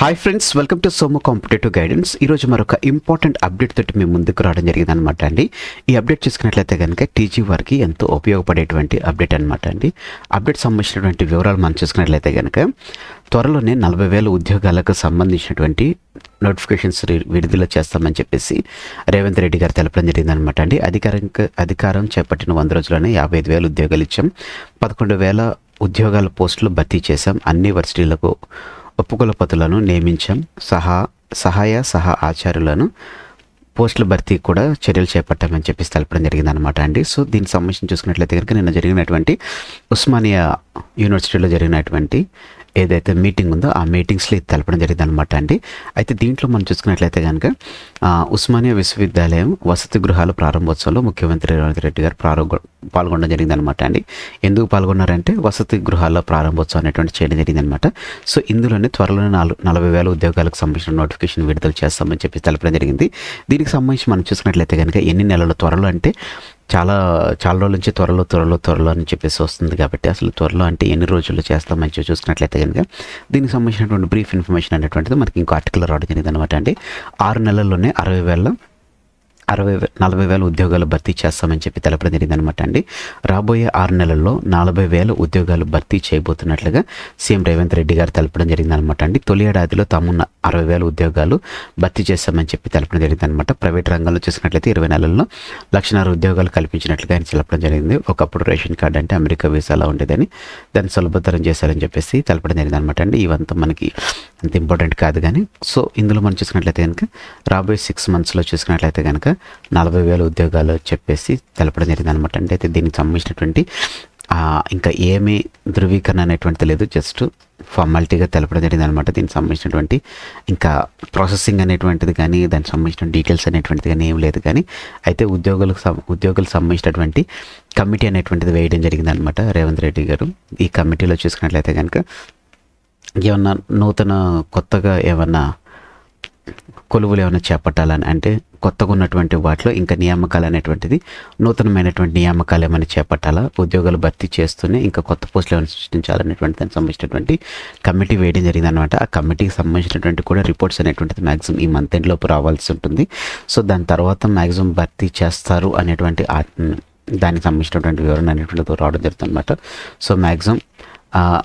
Hi friends welcome to Somo competitive guidance ఈరోజు మరొక important update తోటి మేము ముందుకు రావడం జరిగింది అనమాట అండి. ఈ అప్డేట్ చూసుకున్నట్లయితే కనుక టీజీ వారికి ఎంతో ఉపయోగపడేటువంటి అప్డేట్ అనమాట అండి. అప్డేట్ సంబంధించినటువంటి వివరాలు మనం చూసుకున్నట్లయితే కనుక త్వరలోనే నలభై వేల ఉద్యోగాలకు సంబంధించినటువంటి నోటిఫికేషన్స్ విడుదల చేస్తామని చెప్పేసి రేవంత్ రెడ్డి గారు తెలపడం జరిగింది అనమాట అండి. అధికారం అధికారం చేపట్టిన వంద రోజుల్లోనే యాభై ఐదు వేల ఉద్యోగాలు ఇచ్చాం. పదకొండు వేల ఉద్యోగాల పోస్టులు భర్తీ చేశాం. అన్ని వర్సిటీలకు ఉపకులపతులను నియమించాం. సహా సహాయ సహా ఆచార్యులను పోస్టుల భర్తీ కూడా చర్యలు చేపట్టామని చెప్పేసి తెలపడం జరిగింది అనమాట అండి. సో దీనికి సంబంధించి చూసుకున్నట్లయితే కనుక నిన్న జరిగినటువంటి ఉస్మానియా యూనివర్సిటీలో జరిగినటువంటి ఏదైతే మీటింగ్ ఉందో ఆ మీటింగ్స్లో ఇది తెలపడం జరిగింది అనమాట అండి. అయితే దీంట్లో మనం చూసుకున్నట్లయితే కనుక ఉస్మానియా విశ్వవిద్యాలయం వసతి గృహాల ప్రారంభోత్సవంలో ముఖ్యమంత్రి రేవంత్ రెడ్డి గారు ప్రారంభ పాల్గొనడం జరిగింది అనమాట అండి. ఎందుకు పాల్గొన్నారంటే వసతి గృహాల ప్రారంభోత్సవం అనేటువంటి చేయడం జరిగింది అనమాట సో ఇందులోనే త్వరలోనే నాలుగు నలభై వేల ఉద్యోగాలకు సంబంధించిన నోటిఫికేషన్ విడుదల చేస్తామని చెప్పి తెలపడం జరిగింది. దీనికి సంబంధించి మనం చూసుకున్నట్లయితే కనుక ఎన్ని నెలల త్వరలో అంటే చాలా చాలా రోజుల నుంచి త్వరలో త్వరలో త్వరలో అని చెప్పేసి వస్తుంది కాబట్టి అసలు త్వరలో అంటే ఎన్ని రోజుల్లో చేస్తామని మంచిగా చూసుకున్నట్లయితే కనుక దీనికి సంబంధించినటువంటి బ్రీఫ్ ఇన్ఫర్మేషన్ అనేటువంటిది మనకి ఇంకో ఆర్టికల్ రావడం జరిగింది అనమాట అండి. ఆరు నెలల్లోనే అరవై వేల అరవై నలభై వేల ఉద్యోగాలు భర్తీ చేస్తామని చెప్పి తెలపడం జరిగింది అనమాట అండి. రాబోయే ఆరు నెలల్లో నలభై వేల ఉద్యోగాలు భర్తీ చేయబోతున్నట్లుగా సీఎం రేవంత్ రెడ్డి గారు తెలపడం జరిగింది అనమాట అండి. తొలి ఏడాదిలో తమున్న అరవై వేల ఉద్యోగాలు భర్తీ చేస్తామని చెప్పి తెలపడం జరిగింది అనమాట ప్రైవేట్ రంగంలో చూసినట్లయితే ఇరవై నెలల్లో లక్షన్నర ఉద్యోగాలు కల్పించినట్లుగా ఆయన తెలపడం జరిగింది. ఒకప్పుడు రేషన్ కార్డు అంటే అమెరికా వీసాలా ఉండేదని దాన్ని సులభతరం చేశారని చెప్పేసి తెలపడం జరిగింది అనమాట అండి. ఇవంతా మనకి అంత ఇంపార్టెంట్ కాదు కానీ సో ఇందులో మనం చూసుకున్నట్లయితే కనుక రాబోయే సిక్స్ మంత్స్లో చూసుకున్నట్లయితే కనుక నలభై వేల ఉద్యోగాలు చెప్పేసి తెలపడం జరిగింది అనమాట అంటే అయితే దీనికి సంబంధించినటువంటి ఇంకా ఏమీ ధృవీకరణ అనేటువంటిది లేదు. జస్ట్ ఫార్మాలిటీగా తెలపడం జరిగింది అనమాట దీనికి సంబంధించినటువంటి ఇంకా ప్రాసెసింగ్ అనేటువంటిది కానీ దానికి సంబంధించిన డీటెయిల్స్ అనేటువంటిది కానీ ఏం లేదు కానీ అయితే ఉద్యోగులకు సం- ఉద్యోగులకు సంబంధించినటువంటి కమిటీ అనేటువంటిది వేయడం జరిగింది అనమాట రేవంత్ రెడ్డి గారు. ఈ కమిటీలో చూసుకున్నట్లయితే కనుక ఏమన్నా నూతన కొత్తగా ఏమన్నా కొలువులు ఏమైనా చేపట్టాలని అంటే కొత్తగా ఉన్నటువంటి వాటిలో ఇంకా నియామకాలు అనేటువంటిది నూతనమైనటువంటి నియామకాలు ఏమైనా చేపట్టాలా? ఉద్యోగాలు భర్తీ చేస్తూనే ఇంకా కొత్త పోస్టులు ఏమైనా సృష్టించాలనేటువంటి దానికి సంబంధించినటువంటి కమిటీ వేయడం జరిగింది అనమాట ఆ కమిటీకి సంబంధించినటువంటి కూడా రిపోర్ట్స్ అనేటువంటిది మ్యాక్సిమం ఈ మంత్ ఎండ్ లోపు రావాల్సి ఉంటుంది. సో దాని తర్వాత మ్యాక్సిమం భర్తీ చేస్తారు అనేటువంటి దానికి సంబంధించినటువంటి వివరణ అనేటువంటిది రావడం జరుగుతుంది అనమాట సో మ్యాక్సిమం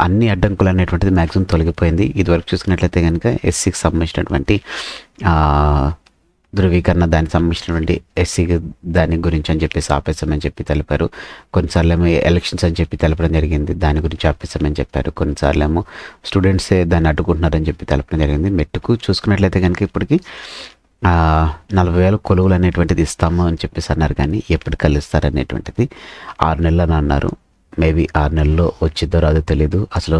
అన్ని అడ్డంకులు అనేటువంటిది మ్యాక్సిమం తొలగిపోయింది. ఇదివరకు చూసుకున్నట్లయితే కనుక ఎస్సీకి సంబంధించినటువంటి ధృవీకరణ దానికి సంబంధించినటువంటి ఎస్సీ దాని గురించి అని చెప్పేసి ఆపేసామని చెప్పి తెలిపారు. కొన్నిసార్లు ఏమో ఎలక్షన్స్ అని చెప్పి తెలపడం జరిగింది దాని గురించి ఆపేసామని చెప్పారు. కొన్నిసార్లు ఏమో స్టూడెంట్సే దాన్ని అడ్డుకుంటున్నారని చెప్పి తెలపడం జరిగింది. మెట్టుకు చూసుకున్నట్లయితే కనుక ఇప్పటికి నలభై వేల కొలువులు అనేటువంటిది ఇస్తాము అని చెప్పేసి అన్నారు కానీ ఎప్పుడు కలుస్తారు అనేటువంటిది ఆరు నెలలు అని అన్నారు. మేబీ ఆరు నెలల్లో వచ్చిద్దో రాదో తెలియదు అసలు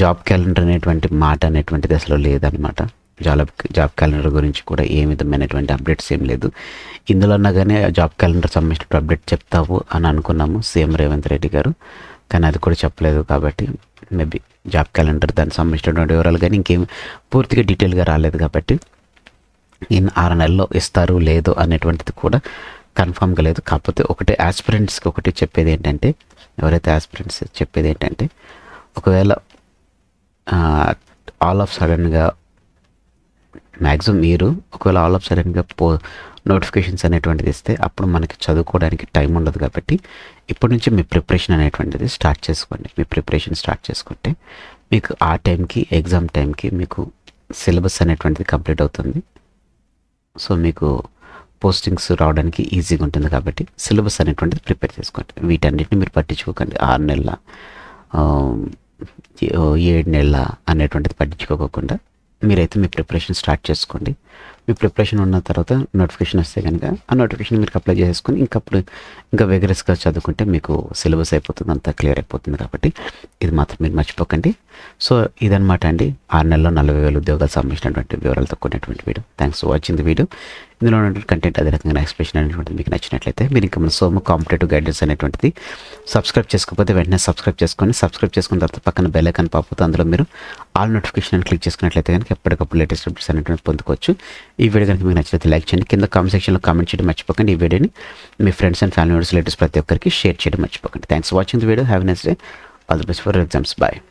జాబ్ క్యాలెండర్ అనేటువంటి మాట అనేటువంటిది అసలు లేదనమాట జాబ్ జాబ్ క్యాలెండర్ గురించి కూడా ఏ విధమైనటువంటి అప్డేట్స్ ఏం లేదు. ఇందులో అనగానే జాబ్ క్యాలెండర్ సంబంధించిన అప్డేట్ చెప్తావు అని అనుకున్నాము సీఎం రేవంత్ రెడ్డి గారు. కానీ అది కూడా చెప్పలేదు కాబట్టి మేబీ జాబ్ క్యాలెండర్ దానికి సంబంధించినటువంటి వివరాలు కానీ ఇంకేం పూర్తిగా డీటెయిల్గా రాలేదు కాబట్టి ఇన్ ఆరు నెలల్లో ఇస్తారు లేదు అనేటువంటిది కూడా కన్ఫామ్గా లేదు. కాకపోతే ఒకటి ఆస్పిరెంట్స్కి ఒకటి చెప్పేది ఏంటంటే ఎవరైతే ఆస్పిరెంట్స్ చెప్పేది ఏంటంటే ఒకవేళ ఆల్ ఆఫ్ సడన్గా మ్యాక్సిమం మీరు ఒకవేళ ఆల్ ఆఫ్ సడన్గా పో నోటిఫికేషన్స్ అనేటువంటిది ఇస్తే అప్పుడు మనకి చదువుకోవడానికి టైం ఉండదు కాబట్టి ఇప్పటి నుంచి మీ ప్రిపరేషన్ అనేటువంటిది స్టార్ట్ చేసుకోండి. మీ ప్రిపరేషన్ స్టార్ట్ చేసుకుంటే మీకు ఆ టైంకి ఎగ్జామ్ టైంకి మీకు సిలబస్ అనేటువంటిది కంప్లీట్ అవుతుంది. సో మీకు పోస్టింగ్స్ రావడానికి ఈజీగా ఉంటుంది కాబట్టి సిలబస్ అనేటువంటిది ప్రిపేర్ చేసుకోండి. వీటన్నిటిని మీరు పట్టించుకోకండి. ఆరు నెలల ఏడు నెలల అనేటువంటిది పట్టించుకోకుండా మీరైతే మీ ప్రిపరేషన్ స్టార్ట్ చేసుకోండి. మీ ప్రిపరేషన్ ఉన్న తర్వాత నోటిఫికేషన్ వస్తే కనుక ఆ నోటిఫికేషన్ మీరు అప్లై చేసుకొని ఇంకప్పుడు ఇంకా వెగరస్గా చదువుకుంటే మీకు సిలబస్ అయిపోతుంది అంతా క్లియర్ అయిపోతుంది కాబట్టి ఇది మాత్రం మీరు మర్చిపోకండి. సో ఇదనమాట అండి. ఆరు నెలలో నలభై వేల ఉద్యోగాలు సంబంధించినటువంటి వివరాలతో కూడినటువంటి video. Thanks for watching the video ఇందులో ఉన్నటువంటి కంటెంట్ అదే రకంగా ఎక్స్ప్రెషన్ అనేటువంటిది మీకు నచ్చినట్లయితే మీరు ఇంకా మన సోమ కాంపిటేటివ్ గైడెన్స్ అనేటువంటిది సబ్స్క్రైబ్ చేసుకోకపోతే వెంటనే సబ్స్క్రైబ్ చేసుకొని సబ్స్క్రైబ్ చేసుకున్న తర్వాత పక్కన బెల్ ఐకాన్ పాపుతుంది అందులో మీరు ఆల్ నోటిఫికేషన్ అని క్లిక్ చేసుకున్నట్లయితే కనుక ఎప్పటికప్పుడు లేటెస్ట్ అప్డేట్స్ అనేటువంటి పొందుకోవచ్చు. ఈ వీడియో కనుక మీకు నచ్చితే లైక్ చేయండి. కింద కామెంట్ సెక్షన్లో కామెంట్ చేయడం మర్చిపోకండి. ఈ వీడియోని మీ friends and family members relatives ప్రతి ఒక్కరికి షేర్ చేయడం మర్చిపోకండి. Thanks for watching the video have next day all the best for exams bye